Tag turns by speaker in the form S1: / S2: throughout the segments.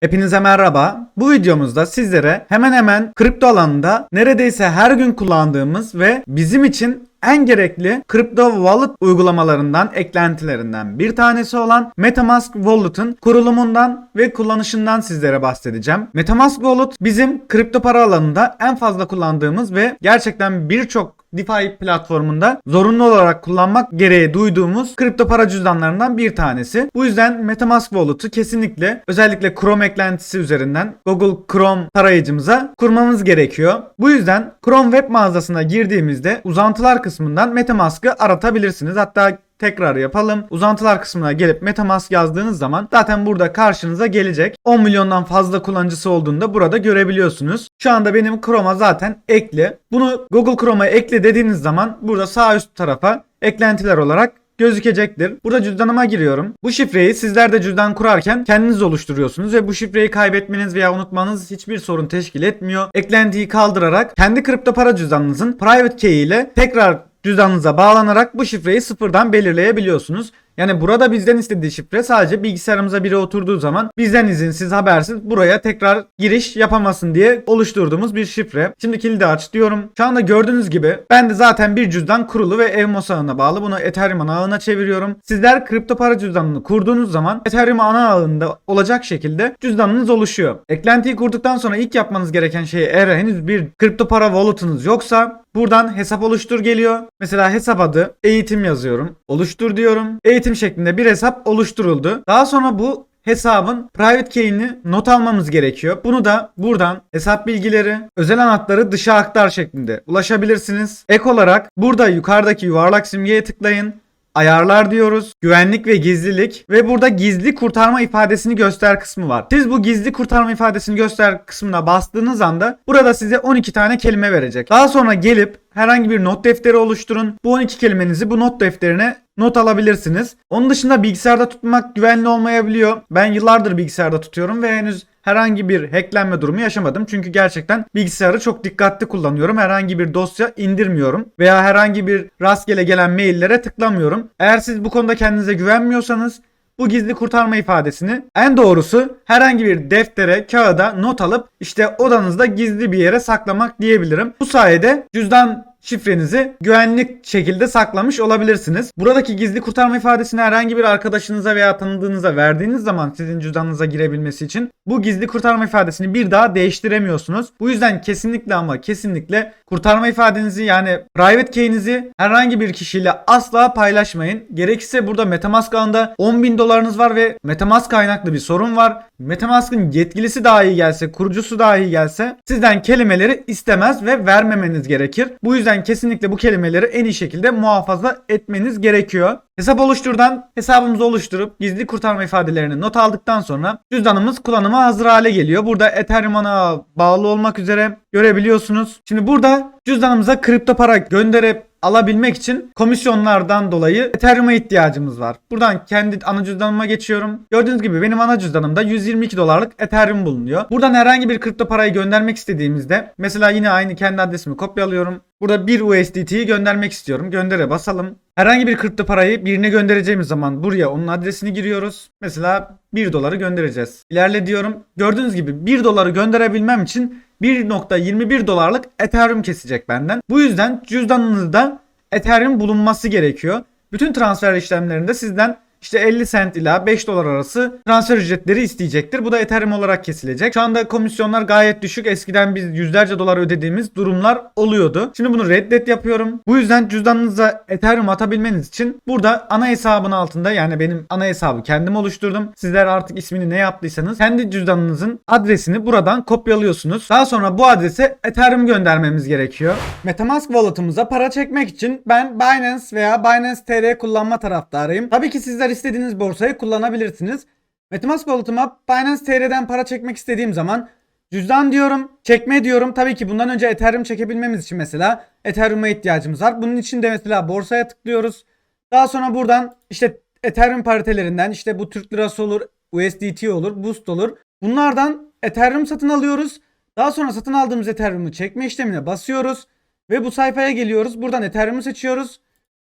S1: Hepinize merhaba. Bu videomuzda sizlere hemen hemen kripto alanında neredeyse her gün kullandığımız ve bizim için en gerekli kripto wallet uygulamalarından, eklentilerinden bir tanesi olan MetaMask Wallet'ın kurulumundan ve kullanışından sizlere bahsedeceğim. MetaMask Wallet bizim kripto para alanında en fazla kullandığımız ve gerçekten birçok DeFi platformunda zorunlu olarak kullanmak gereği duyduğumuz kripto para cüzdanlarından bir tanesi. Bu yüzden MetaMask Wallet'ı kesinlikle özellikle Chrome eklentisi üzerinden Google Chrome tarayıcımıza kurmamız gerekiyor. Bu yüzden Chrome web mağazasına girdiğimizde uzantılar kısmından MetaMask'ı aratabilirsiniz. Hatta tekrar yapalım. Uzantılar kısmına gelip MetaMask yazdığınız zaman zaten burada karşınıza gelecek. 10 milyondan fazla kullanıcısı olduğunda burada görebiliyorsunuz. Şu anda benim Chrome'a zaten ekli. Bunu Google Chrome'a ekle dediğiniz zaman burada sağ üst tarafa eklentiler olarak gözükecektir. Burada cüzdanıma giriyorum. Bu şifreyi sizler de cüzdan kurarken kendiniz oluşturuyorsunuz ve bu şifreyi kaybetmeniz veya unutmanız hiçbir sorun teşkil etmiyor. Eklentiyi kaldırarak kendi kripto para cüzdanınızın private key ile tekrar cüzdanınıza bağlanarak bu şifreyi sıfırdan belirleyebiliyorsunuz. Yani burada bizden istediği şifre sadece bilgisayarımıza biri oturduğu zaman bizden izinsiz habersiz buraya tekrar giriş yapamasın diye oluşturduğumuz bir şifre. Şimdi kilidi aç diyorum. Şu anda gördüğünüz gibi ben de zaten bir cüzdan kurulu ve Evmos ağına bağlı. Bunu Ethereum ana ağına çeviriyorum. Sizler kripto para cüzdanını kurduğunuz zaman Ethereum ana ağında olacak şekilde cüzdanınız oluşuyor. Eklentiyi kurduktan sonra ilk yapmanız gereken şey eğer henüz bir kripto para wallet'ınız yoksa Buradan hesap oluştur geliyor. Mesela hesap adı eğitim yazıyorum. Oluştur diyorum. Eğitim şeklinde bir hesap oluşturuldu. Daha sonra bu hesabın private key'ini not almamız gerekiyor. Bunu da buradan hesap bilgileri, özel anahtarı dışa aktar şeklinde ulaşabilirsiniz. Ek olarak burada yukarıdaki yuvarlak simgeye tıklayın. Ayarlar diyoruz. Güvenlik ve gizlilik ve burada gizli kurtarma ifadesini göster kısmı var. Siz bu gizli kurtarma ifadesini göster kısmına bastığınız anda burada size 12 tane kelime verecek. Daha sonra gelip herhangi bir not defteri oluşturun. Bu 12 kelimenizi bu not defterine not alabilirsiniz. Onun dışında bilgisayarda tutmak güvenli olmayabiliyor. Ben yıllardır bilgisayarda tutuyorum ve henüz herhangi bir hacklenme durumu yaşamadım. Çünkü gerçekten bilgisayarı çok dikkatli kullanıyorum. Herhangi bir dosya indirmiyorum veya herhangi bir rastgele gelen maillere tıklamıyorum. Eğer siz bu konuda kendinize güvenmiyorsanız bu gizli kurtarma ifadesini en doğrusu herhangi bir deftere, kağıda not alıp işte odanızda gizli bir yere saklamak diyebilirim. Bu sayede cüzdan şifrenizi güvenlik şekilde saklamış olabilirsiniz. Buradaki gizli kurtarma ifadesini herhangi bir arkadaşınıza veya tanıdığınıza verdiğiniz zaman sizin cüzdanınıza girebilmesi için bu gizli kurtarma ifadesini bir daha değiştiremiyorsunuz. Bu yüzden kesinlikle ama kesinlikle kurtarma ifadenizi yani private key'inizi herhangi bir kişiyle asla paylaşmayın. Gerekirse burada Metamask ağında 10 bin dolarınız var ve Metamask kaynaklı bir sorun var. Metamask'ın yetkilisi dahi gelse, kurucusu dahi gelse sizden kelimeleri istemez ve vermemeniz gerekir. Bu yüzden kesinlikle bu kelimeleri en iyi şekilde muhafaza etmeniz gerekiyor. Hesap oluşturdan hesabımızı oluşturup gizli kurtarma ifadelerini not aldıktan sonra cüzdanımız kullanıma hazır hale geliyor. Burada Ethereum ana bağlı olmak üzere görebiliyorsunuz. Şimdi burada cüzdanımıza kripto para gönderip alabilmek için komisyonlardan dolayı Ethereum'a ihtiyacımız var. Buradan kendi ana cüzdanıma geçiyorum. Gördüğünüz gibi benim ana cüzdanımda 122 dolarlık Ethereum bulunuyor. Buradan herhangi bir kripto parayı göndermek istediğimizde mesela yine aynı kendi adresimi kopyalıyorum. Burada bir USDT'yi göndermek istiyorum. Göndere basalım. Herhangi bir kripto parayı birine göndereceğimiz zaman buraya onun adresini giriyoruz. Mesela 1 doları göndereceğiz. İlerle diyorum. Gördüğünüz gibi 1 doları gönderebilmem için 1.21 dolarlık Ethereum kesecek benden. Bu yüzden cüzdanınızda Ethereum bulunması gerekiyor. Bütün transfer işlemlerinde sizden işte 50 cent ila 5 dolar arası transfer ücretleri isteyecektir. Bu da Ethereum olarak kesilecek. Şu anda komisyonlar gayet düşük. Eskiden biz yüzlerce dolar ödediğimiz durumlar oluyordu. Şimdi bunu reddet yapıyorum. Bu yüzden cüzdanınıza Ethereum atabilmeniz için burada ana hesabın altında yani benim ana hesabı kendim oluşturdum. Sizler artık ismini ne yaptıysanız kendi cüzdanınızın adresini buradan kopyalıyorsunuz. Daha sonra bu adrese Ethereum göndermemiz gerekiyor. Metamask wallet'ımıza para çekmek için ben Binance veya Binance TR kullanma taraftarıyım. Tabii ki sizler istediğiniz borsayı kullanabilirsiniz. Metamask wallet'ıma Binance TR'den para çekmek istediğim zaman cüzdan diyorum, çekme diyorum. Tabii ki bundan önce Ethereum çekebilmemiz için mesela Ethereum'a ihtiyacımız var. Bunun için de mesela borsaya tıklıyoruz. Daha sonra buradan işte Ethereum paritelerinden işte bu Türk lirası olur, USDT olur, Boost olur. Bunlardan Ethereum satın alıyoruz. Daha sonra satın aldığımız Ethereum'u çekme işlemine basıyoruz. Ve bu sayfaya geliyoruz. Buradan Ethereum'u seçiyoruz.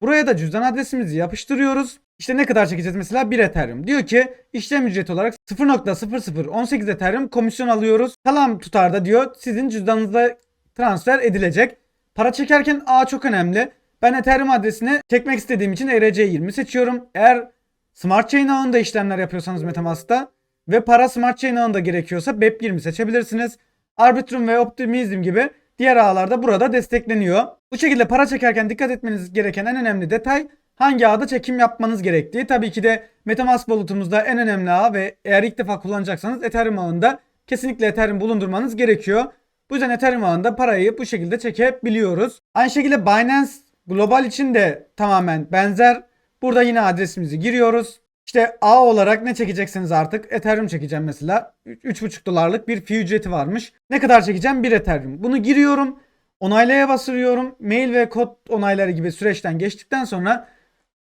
S1: Buraya da cüzdan adresimizi yapıştırıyoruz. İşte ne kadar çekeceğiz mesela 1 Ethereum. Diyor ki işlem ücreti olarak 0.0018 Ethereum komisyon alıyoruz. Kalan tutarda diyor sizin cüzdanınıza transfer edilecek. Para çekerken A çok önemli. Ben Ethereum adresini çekmek istediğim için ERC20 seçiyorum. Eğer Smart Chain ağında işlemler yapıyorsanız Metamask'ta ve para Smart Chain ağında gerekiyorsa BEP20 seçebilirsiniz. Arbitrum ve Optimism gibi diğer ağlarda burada destekleniyor. Bu şekilde para çekerken dikkat etmeniz gereken en önemli detay hangi ağda çekim yapmanız gerektiği. Tabii ki de Metamask Wallet'umuzda en önemli ağ ve eğer ilk defa kullanacaksanız Ethereum ağında kesinlikle Ethereum bulundurmanız gerekiyor. Bu yüzden Ethereum ağında parayı bu şekilde çekebiliyoruz. Aynı şekilde Binance Global için de tamamen benzer. Burada yine adresimizi giriyoruz. İşte A olarak ne çekeceksiniz artık? Ethereum çekeceğim mesela. 3,5 dolarlık bir fee ücreti varmış. Ne kadar çekeceğim? 1 Ethereum. Bunu giriyorum. Onaylaya basıyorum. Mail ve kod onayları gibi süreçten geçtikten sonra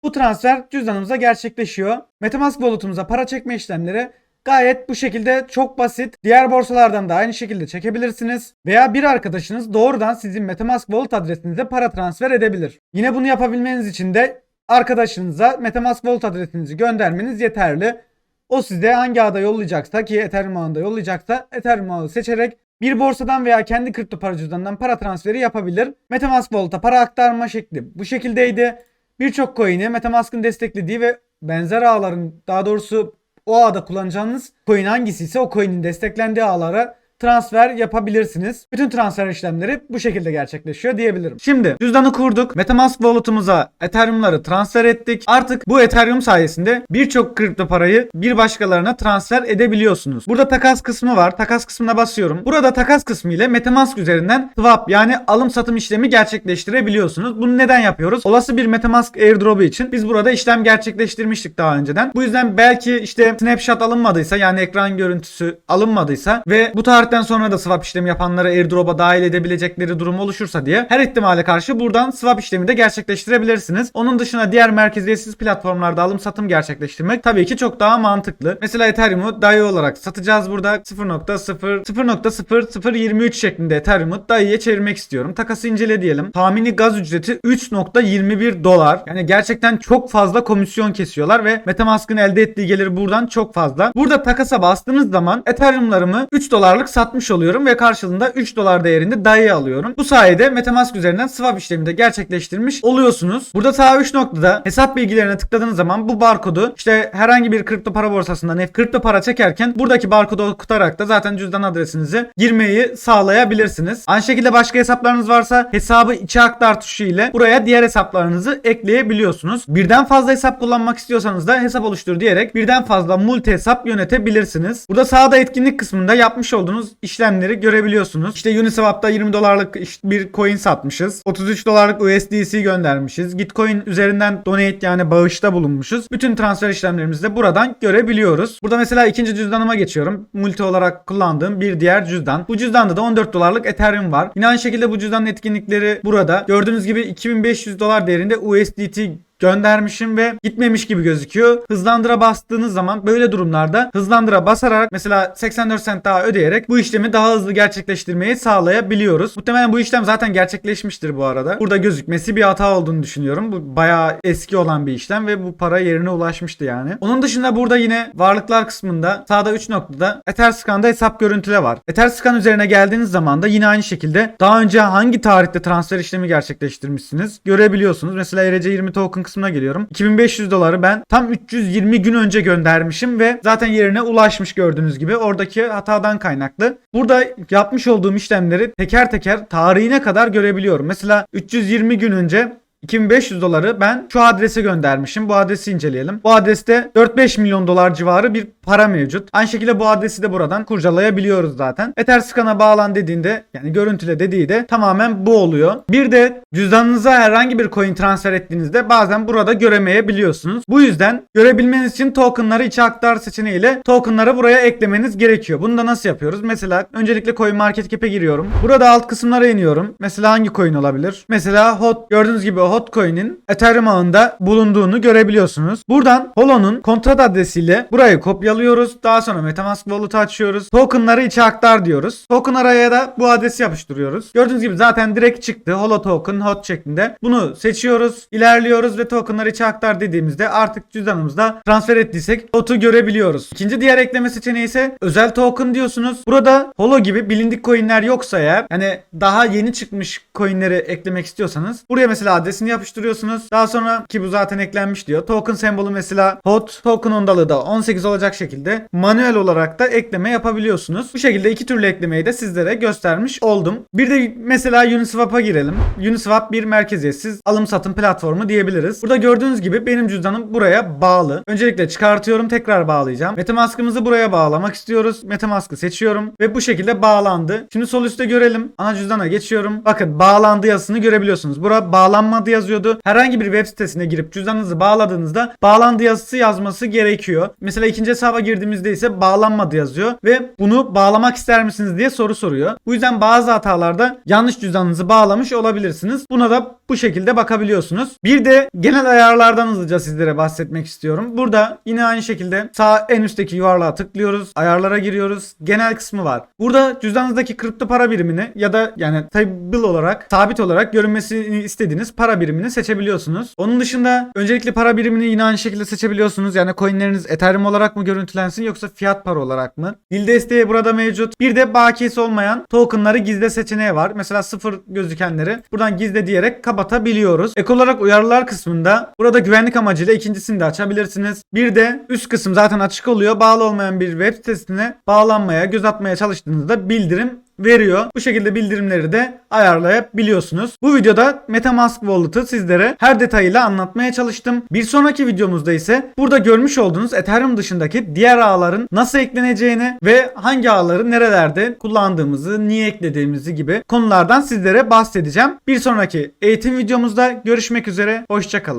S1: bu transfer cüzdanımıza gerçekleşiyor. Metamask wallet'umuza para çekme işlemleri gayet bu şekilde çok basit. Diğer borsalardan da aynı şekilde çekebilirsiniz. Veya bir arkadaşınız doğrudan sizin Metamask wallet adresinize para transfer edebilir. Yine bunu yapabilmeniz için de arkadaşınıza Metamask wallet adresinizi göndermeniz yeterli. O size hangi ağda yollayacaksa ki Ethereum ağında yollayacaksa Ethereum ağı seçerek bir borsadan veya kendi kripto para cüzdanından para transferi yapabilir. Metamask Wallet'a para aktarma şekli bu şekildeydi. Birçok coin'i Metamask'ın desteklediği ve benzer ağların daha doğrusu o ağda kullanacağınız coin hangisi ise o coin'in desteklendiği ağlara transfer yapabilirsiniz. Bütün transfer işlemleri bu şekilde gerçekleşiyor diyebilirim. Şimdi cüzdanı kurduk. Metamask wallet'ımıza Ethereum'ları transfer ettik. Artık bu Ethereum sayesinde birçok kripto parayı bir başkalarına transfer edebiliyorsunuz. Burada takas kısmı var. Takas kısmına basıyorum. Burada takas kısmı ile Metamask üzerinden swap yani alım satım işlemi gerçekleştirebiliyorsunuz. Bunu neden yapıyoruz? Olası bir Metamask airdrop'u için biz burada işlem gerçekleştirmiştik daha önceden. Bu yüzden belki işte snapshot alınmadıysa yani ekran görüntüsü alınmadıysa ve bu tarihten sonra da swap işlemi yapanları airdrop'a dahil edebilecekleri durum oluşursa diye her ihtimale karşı buradan swap işlemi de gerçekleştirebilirsiniz. Onun dışında diğer merkeziyetsiz platformlarda alım satım gerçekleştirmek tabii ki çok daha mantıklı. Mesela Ethereum'u DAI olarak satacağız burada 0.0 0.0023 şeklinde Ethereum'u DAI'ye çevirmek istiyorum. Takası incele diyelim. Tahmini gaz ücreti 3.21 dolar. Yani gerçekten çok fazla komisyon kesiyorlar ve Metamask'ın elde ettiği gelir buradan çok fazla. Burada takasa bastığınız zaman Ethereum'larımı 3 dolarlık satmış oluyorum ve karşılığında 3 dolar değerinde DAI alıyorum. Bu sayede Metamask üzerinden swap işlemi de gerçekleştirmiş oluyorsunuz. Burada sağ 3 noktada hesap bilgilerine tıkladığınız zaman bu barkodu işte herhangi bir kripto para borsasından kripto para çekerken buradaki barkodu okutarak da zaten cüzdan adresinizi girmeyi sağlayabilirsiniz. Aynı şekilde başka hesaplarınız varsa hesabı içe aktar tuşu ile buraya diğer hesaplarınızı ekleyebiliyorsunuz. Birden fazla hesap kullanmak istiyorsanız da hesap oluştur diyerek birden fazla multi hesap yönetebilirsiniz. Burada sağda etkinlik kısmında yapmış olduğunuz işlemleri görebiliyorsunuz. İşte Uniswap'ta 20 dolarlık bir coin satmışız. 33 dolarlık USDC göndermişiz. Gitcoin üzerinden donate yani bağışta bulunmuşuz. Bütün transfer işlemlerimizi de buradan görebiliyoruz. Burada mesela ikinci cüzdanıma geçiyorum. Multi olarak kullandığım bir diğer cüzdan. Bu cüzdanda da 14 dolarlık Ethereum var. Yine aynı şekilde bu cüzdanın etkinlikleri burada. Gördüğünüz gibi 2500 dolar değerinde USDT göndermişim ve gitmemiş gibi gözüküyor. Hızlandıra bastığınız zaman böyle durumlarda hızlandıra basarak mesela 84 cent daha ödeyerek bu işlemi daha hızlı gerçekleştirmeyi sağlayabiliyoruz. Muhtemelen bu işlem zaten gerçekleşmiştir bu arada. Burada gözükmesi bir hata olduğunu düşünüyorum. Bu bayağı eski olan bir işlem ve bu para yerine ulaşmıştı yani. Onun dışında burada yine varlıklar kısmında sağda 3 noktada Etherscan'da hesap görüntüle var. Etherscan üzerine geldiğiniz zaman da yine aynı şekilde daha önce hangi tarihte transfer işlemi gerçekleştirmişsiniz görebiliyorsunuz. Mesela ERC20 token kısmına geliyorum. 2500 doları ben tam 320 gün önce göndermişim ve zaten yerine ulaşmış gördüğünüz gibi. Oradaki hatadan kaynaklı. Burada yapmış olduğum işlemleri teker teker tarihine kadar görebiliyorum. Mesela 320 gün önce 2500 doları ben şu adrese göndermişim. Bu adresi inceleyelim. Bu adreste 4-5 milyon dolar civarı bir para mevcut. Aynı şekilde bu adresi de buradan kurcalayabiliyoruz zaten. Etherscan'a bağlan dediğinde yani görüntüle dediği de tamamen bu oluyor. Bir de cüzdanınıza herhangi bir coin transfer ettiğinizde bazen burada göremeyebiliyorsunuz. Bu yüzden görebilmeniz için tokenları içe aktar seçeneğiyle tokenları buraya eklemeniz gerekiyor. Bunu da nasıl yapıyoruz? Mesela öncelikle Coin Market Cap'e giriyorum. Burada alt kısımlara iniyorum. Mesela hangi coin olabilir? Mesela HOT gördüğünüz gibi Hotcoin'in Ethereum ağında bulunduğunu görebiliyorsunuz. Buradan Holo'nun kontrat adresiyle burayı kopyalıyorum alıyoruz. Daha sonra Metamask Wallet'ı açıyoruz. Tokenları içe aktar diyoruz. Token araya da bu adresi yapıştırıyoruz. Gördüğünüz gibi zaten direkt çıktı. Holo token hot şeklinde. Bunu seçiyoruz. ilerliyoruz ve tokenları içe aktar dediğimizde artık cüzdanımızda transfer ettiysek hot'u görebiliyoruz. İkinci diğer ekleme seçeneği ise özel token diyorsunuz. Burada holo gibi bilindik coinler yoksa eğer hani daha yeni çıkmış coinleri eklemek istiyorsanız buraya mesela adresini yapıştırıyorsunuz. Daha sonra ki bu zaten eklenmiş diyor. Token sembolü mesela hot token ondalığı da 18 olacak şekilde manuel olarak da ekleme yapabiliyorsunuz. Bu şekilde iki türlü eklemeyi de sizlere göstermiş oldum. Bir de mesela Uniswap'a girelim. Uniswap bir merkeziyetsiz alım satım platformu diyebiliriz. Burada gördüğünüz gibi benim cüzdanım buraya bağlı. Öncelikle çıkartıyorum tekrar bağlayacağım. Metamask'ımızı buraya bağlamak istiyoruz. Metamask'ı seçiyorum ve bu şekilde bağlandı. Şimdi sol üstte görelim. Ana cüzdana geçiyorum. Bakın bağlandı yazısını görebiliyorsunuz. Bura bağlanmadı yazıyordu. Herhangi bir web sitesine girip cüzdanınızı bağladığınızda bağlandı yazısı yazması gerekiyor. Mesela ikinci hesaba girdiğimizde ise bağlanmadı yazıyor ve bunu bağlamak ister misiniz diye soru soruyor. Bu yüzden bazı hatalarda yanlış cüzdanınızı bağlamış olabilirsiniz. Buna da bu şekilde bakabiliyorsunuz. Bir de genel ayarlardan hızlıca sizlere bahsetmek istiyorum. Burada yine aynı şekilde sağ en üstteki yuvarlığa tıklıyoruz. Ayarlara giriyoruz. Genel kısmı var. Burada cüzdanınızdaki kripto para birimini ya da yani stable olarak sabit olarak görünmesini istediğiniz para birimini seçebiliyorsunuz. Onun dışında öncelikli para birimini yine aynı şekilde seçebiliyorsunuz. Yani coinleriniz Ethereum olarak mı görüntülensin yoksa fiyat para olarak mı? Dil desteği burada mevcut. Bir de bakiyesi olmayan tokenları gizle seçeneği var. Mesela sıfır gözükenleri buradan gizle diyerek kapatabiliyoruz. Ek olarak uyarılar kısmında burada güvenlik amacıyla ikincisini de açabilirsiniz. Bir de üst kısım zaten açık oluyor. Bağlı olmayan bir web sitesine bağlanmaya, göz atmaya çalıştığınızda bildirim veriyor. Bu şekilde bildirimleri de ayarlayabiliyorsunuz. Bu videoda Metamask Wallet'ı sizlere her detayıyla anlatmaya çalıştım. Bir sonraki videomuzda ise burada görmüş olduğunuz Ethereum dışındaki diğer ağların nasıl ekleneceğini ve hangi ağları nerelerde kullandığımızı, niye eklediğimizi gibi konulardan sizlere bahsedeceğim. Bir sonraki eğitim videomuzda görüşmek üzere. Hoşçakalın.